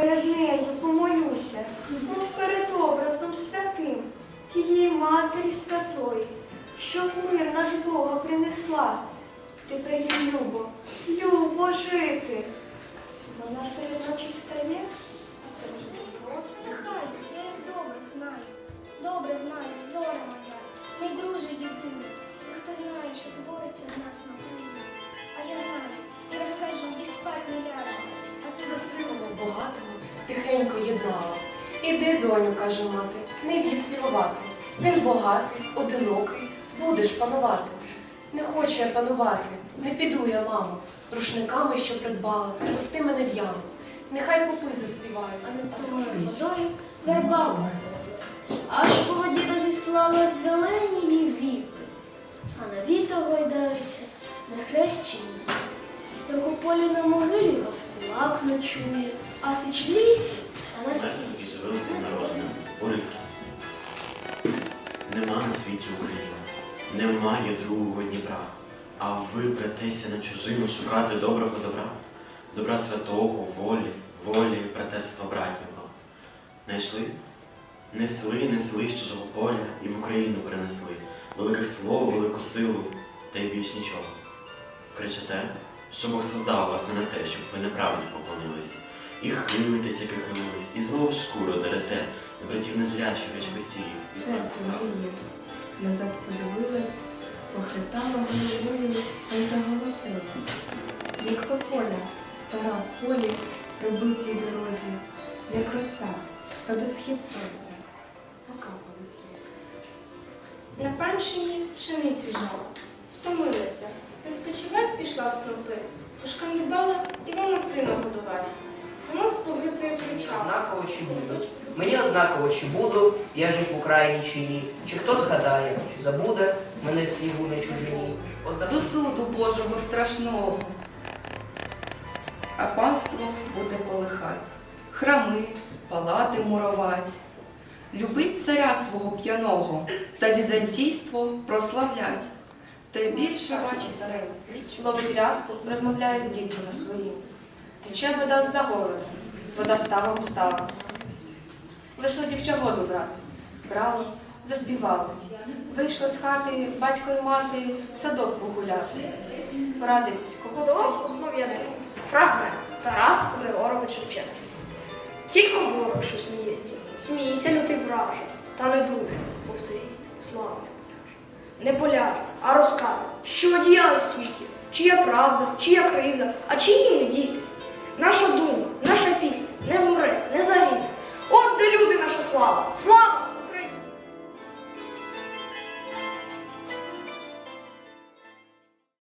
перед нею помолюся, мов перед образом святим, тієї Матері Святої, що в мир наш Бога принесла. Тепер їй любо, любо жити. Вона серед тихенько єднала. Іди, доню, каже мати, не вік цілувати. Він багатий, одинокий, будеш панувати. Не хочу я панувати, не піду я, мамо, рушниками, що придбала, спусти мене в яму. Нехай попи заспівають, а над а водою верба. Аж по воді розіслала зелені її віти, а на віта гойдаються нехрещені діти. Як у полі на могилі кулак ночує, а сич в лісі, а на і скрізь. народним уривки. Нема на світі України, немає другого Дніпра, а ви братеся на чужину шукати доброго добра, добра святого, волі, волі, братерства братнього. Найшли? Несли, несли з чужого поля і в Україну принесли велике слово, велику силу, та й більш нічого. Кричите, що Бог создав вас не на те, щоб ви неправді поклонились. І хилитесь, як і хилились, і знову шкуру дерете, і братів незрячих речкосіїв, і Серце мріє, назад подивилась, похитала головою та й заголосила. Як тополя, стара в полі, прибитій дорозі, як роса, та до схід сонця. Покапались віки. На панщині пшеницю жала, втомилася, не спочивать пішла в снопи, пошкандибала і вона сина годувати. З. Однаково чи буду. Мені однаково чи буду, я жить в Україні чи ні. Чи хто згадає, чи забуде мене в снігу на чужині. Одна- до суду Божого страшного. А панство буде полихать, храми, палати муровать. Любить царя свого п'яного та візантійство прославлять. Та й більше бачить Ловить рязку, розмовляє з дітками своїм. Тече вода з-за городу, вода ставом стала. Вийшло дівча воду брати. Брали, заспівали. Вийшли з хати батько і мати в садок погуляти. Порадитись, кого б До основ я думаю. Фрагмент Тарас Григорович Шевченко. Тільки ворог, що сміється, смійся, лютий враже, та не дуже, бо все слава не поляже, а розкаже, що діяли в світі, чия правда, чия кривда, а чиї ми діти.